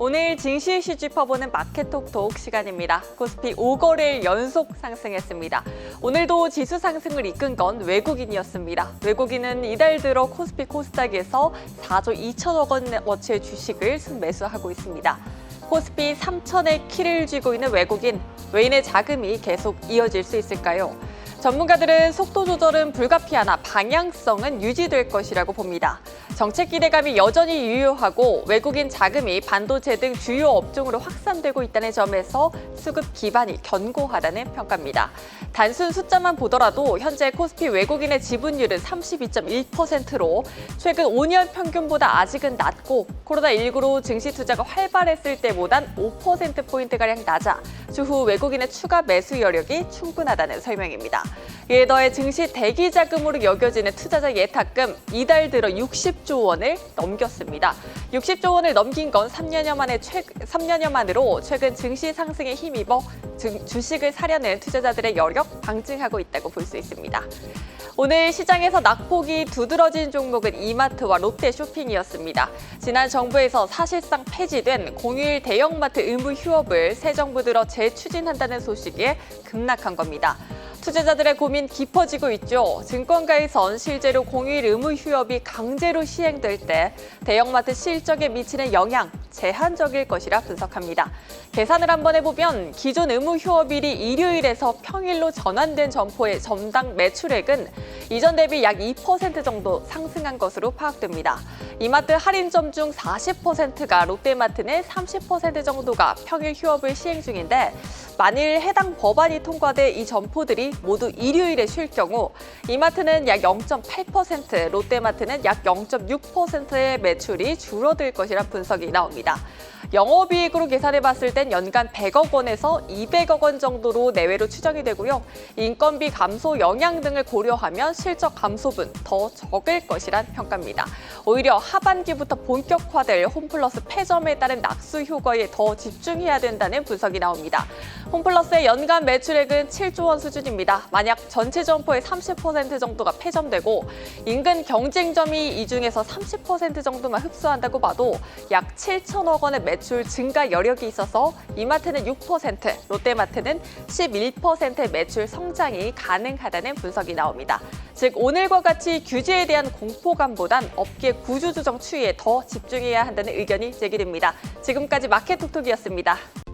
오늘 증시 이슈 짚어보는 마켓톡톡 시간입니다. 코스피 5거래일 연속 상승했습니다. 오늘도 지수 상승을 이끈 건 외국인이었습니다. 외국인은 이달 들어 코스피 코스닥에서 4조 2천억 원어치의 주식을 순매수하고 있습니다. 코스피 3천의 키를 쥐고 있는 외국인, 외인의 자금이 계속 이어질 수 있을까요? 전문가들은 속도 조절은 불가피하나 방향성은 유지될 것이라고 봅니다. 정책 기대감이 여전히 유효하고 외국인 자금이 반도체 등 주요 업종으로 확산되고 있다는 점에서 수급 기반이 견고하다는 평가입니다. 단순 숫자만 보더라도 현재 코스피 외국인의 지분율은 32.1%로 최근 5년 평균보다 아직은 낮고 코로나19로 증시 투자가 활발했을 때보단 5%포인트가량 낮아 추후 외국인의 추가 매수 여력이 충분하다는 설명입니다. 이에 더해 증시 대기 자금으로 여겨지는 투자자 예탁금 이달 들어 60조 원을 넘겼습니다. 60조 원을 넘긴 건 3년여 만에 최, 3년여 만으로 최근 증시 상승에 힘입어 증- 주식을 사려는 투자자들의 여력 방증하고 있다고 볼 수 있습니다. 오늘 시장에서 낙폭이 두드러진 종목은 이마트와 롯데 쇼핑이었습니다. 지난 정부에서 사실상 폐지된 공휴일 대형마트 의무 휴업을 새 정부 들어 재추진한다는 소식에 급락한 겁니다. 투자자들의 고민 깊어지고 있죠. 증권가에선 실제로 공휴일 의무 휴업이 강제로 시행될 때 대형마트 실적에 미치는 영향 제한적일 것이라 분석합니다. 계산을 한번 해보면 기존 의무 휴업일이 일요일에서 평일로 전환된 점포의 점당 매출액은 이전 대비 약 2% 정도 상승한 것으로 파악됩니다. 이마트 할인점 중 40%가 롯데마트 내 30% 정도가 평일 휴업을 시행 중인데 만일 해당 법안이 통과돼 이 점포들이 모두 일요일에 쉴 경우 이마트는 약 0.8%, 롯데마트는 약 0.6%의 매출이 줄어들 것이라 분석이 나옵니다. 영업이익으로 계산해 봤을 땐 연간 100억 원에서 200억 원 정도로 내외로 추정이 되고요. 인건비 감소 영향 등을 고려하면 실적 감소분 더 적을 것이란 평가입니다. 오히려 하반기부터 본격화될 홈플러스 폐점에 따른 낙수 효과에 더 집중해야 된다는 분석이 나옵니다. 홈플러스의 연간 매출액은 7조 원 수준입니다. 만약 전체 점포의 30% 정도가 폐점되고 인근 경쟁점이 이 중에서 30% 정도만 흡수한다고 봐도 약 7천억 원의 매출 증가 여력이 있어서 이마트는 6%, 롯데마트는 11%의 매출 성장이 가능하다는 분석이 나옵니다. 즉 오늘과 같이 규제에 대한 공포감보단 업계 구조조정 추이에 더 집중해야 한다는 의견이 제기됩니다. 지금까지 마켓톡톡이었습니다.